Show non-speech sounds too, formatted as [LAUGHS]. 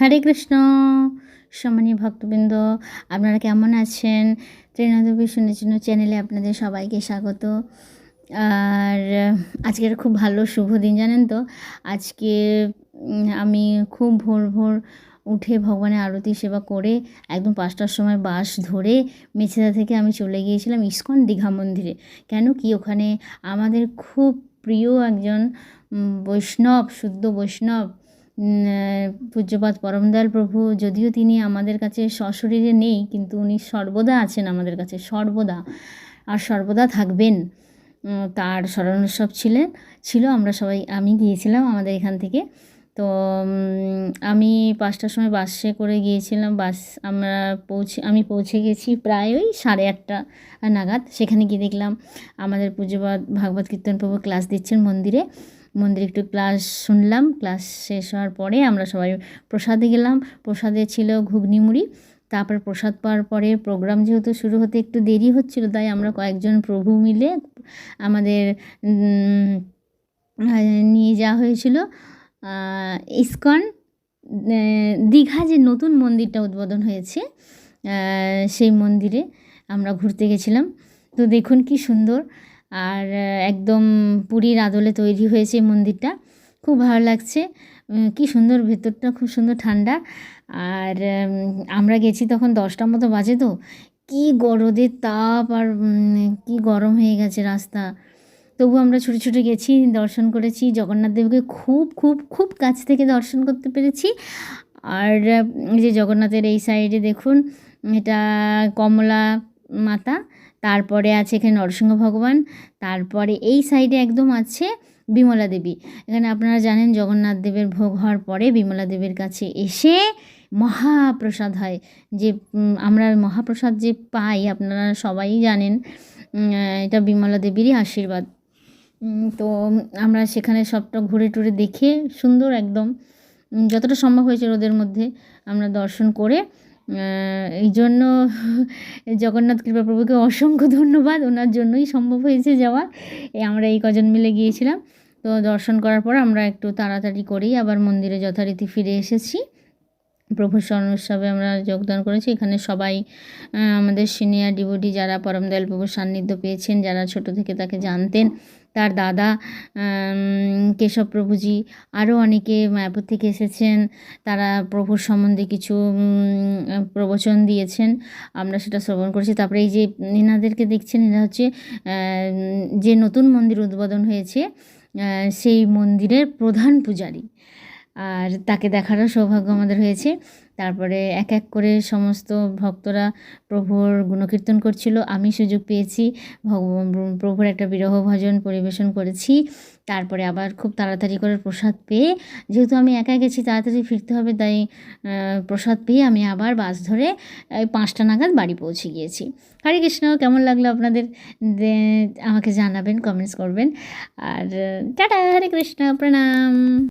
হরে কৃষ্ণ। সম্মানীয় ভক্তবৃন্দ, আপনারা কেমন আছেন? ত্রিনাদেবী জন্য চ্যানেলে আপনাদের সবাইকে স্বাগত। আর আজকের খুব ভালো, শুভ দিন, জানেন তো? আজকে আমি খুব ভোর ভোর উঠে ভগবানের আরতি সেবা করে একদম পাঁচটার সময় বাস ধরে মেছেদা থেকে আমি চলে গিয়েছিলাম ইস্কন দীঘা মন্দিরে। কেন কি? ওখানে আমাদের খুব প্রিয় একজন বৈষ্ণব, শুদ্ধ বৈষ্ণব পূজ্যপাত পরমদয়াল প্রভু, যদিও তিনি আমাদের কাছে সশরীরে নেই, কিন্তু উনি সর্বদা আছেন আমাদের কাছে, সর্বদা। আর সর্বদা থাকবেন। তার স্মরণোৎসব ছিলেন, ছিল, আমরা সবাই, আমি গিয়েছিলাম আমাদের এখান থেকে। তো আমি পাঁচটার সময় বাসে করে গিয়েছিলাম। বাস আমরা পৌঁছে, আমি পৌঁছে গেছি প্রায় ওই সাড়ে আটটা নাগাদ। সেখানে গিয়ে দেখলাম আমাদের পূজ্যপাত ভাগবত কীর্তন প্রভু ক্লাস দিচ্ছেন মন্দিরে। মন্দিরে একটু ক্লাস শুনলাম। ক্লাস শেষ হওয়ার পরে আমরা সবাই প্রসাদে গেলাম। প্রসাদে ছিল ঘুগনি মুড়ি তারপর প্রসাদ পাওয়ার পরে প্রোগ্রাম যেহেতু শুরু হতে একটু দেরি হচ্ছিল, তাই আমরা কয়েকজন প্রভু মিলে আমাদের নিয়ে যাওয়া হয়েছিল। ইস্কন দীঘা যে নতুন মন্দিরটা উদ্বোধন হয়েছে সেই মন্দিরে আমরা ঘুরতে গেছিলাম। তো দেখুন কি সুন্দর, আর একদম পুরীর আদলে তৈরি হয়েছে মন্দিরটা। খুব ভালো লাগছে কি সুন্দর ভেতরটা, খুব সুন্দর ঠান্ডা। আর আমরা গেছি তখন দশটার মতো বাজে তো, কি গরদের তাপ আর কি গরম হয়ে গেছে রাস্তা। তবু আমরা ছুটে ছুটে গেছি, দর্শন করেছি, জগন্নাথ দেবকে খুব খুব খুব কাছ থেকে দর্শন করতে পেরেছি। আর যে জগন্নাথের এই সাইডে দেখুন, এটা কমলা মাতা, তারপরে আছে এখানে নরসিংহ ভগবান, তারপরে এই সাইডে একদম আছে বিমলা দেবী। এখানে আপনারা জানেন জগন্নাথ দেবের ভোগ হওয়ার পরে বিমলা দেবীর কাছে এসে মহাপ্রসাদ হয়। যে আমরা মহাপ্রসাদ যে পাই, আপনারা সবাই জানেন এটা বিমলা দেবীরই আশীর্বাদ। তো আমরা সেখানে সবটা ঘুরে টুরে দেখে সুন্দর একদম যতটা সম্ভব হয়েছে রোদের মধ্যে আমরা দর্শন করে এই জন্য [LAUGHS] জগন্নাথ কৃপাপ্রভুকে অসংখ্য ধন্যবাদ। ওনার জন্যই সম্ভব হয়েছে যাওয়া। আমরা এই কজন মিলে গিয়েছিলাম। তো দর্শন করার পর আমরা একটু তাড়াতাড়ি করেই আবার মন্দিরে যথারীতি ফিরে এসেছি। স্মরণ উৎসবে আমরা যোগদান করেছি। এখানে সবাই আমাদের সিনিয়র ডিভোটি যারা পরমদয়াল প্রভুর সান্নিধ্য পেয়েছেন, যারা ছোট থেকে তাকে জানতেন, তার দাদা কেশব প্রভুজি আরও অনেকে মায়াপুর থেকে এসেছেন। তারা প্রভুর সম্বন্ধে কিছু প্রবচন দিয়েছেন। আমরা সেটা শ্রবণ করেছি। তারপরে এই যে এনাদেরকে দেখছেন, এরা হচ্ছে যে নতুন মন্দির উদ্বোধন হয়েছে সেই মন্দিরের প্রধান পূজারী। আর তাকে দেখারও সৌভাগ্য আমাদের হয়েছে। তারপরে এক এক করে সমস্ত ভক্তরা প্রভুর গুণকীর্তন করছিল। আমি সুযোগ পেয়েছি, ভগবান প্রভুর একটা বিরহ ভজন পরিবেশন করেছি। তারপরে আবার খুব তাড়াতাড়ি করে প্রসাদ পেয়ে, যেহেতু আমি একা গেছি, তাড়াতাড়ি ফিরতে হবে, তাই প্রসাদ পেয়ে আমি আবার বাস ধরে পাঁচটা নাগাদ বাড়ি পৌঁছে গিয়েছি। হরে কৃষ্ণ, কেমন লাগল আপনাদের? আমাকে জানাবেন কমেন্টস করবেন। আর, টাটা, হরে কৃষ্ণ, প্রণাম।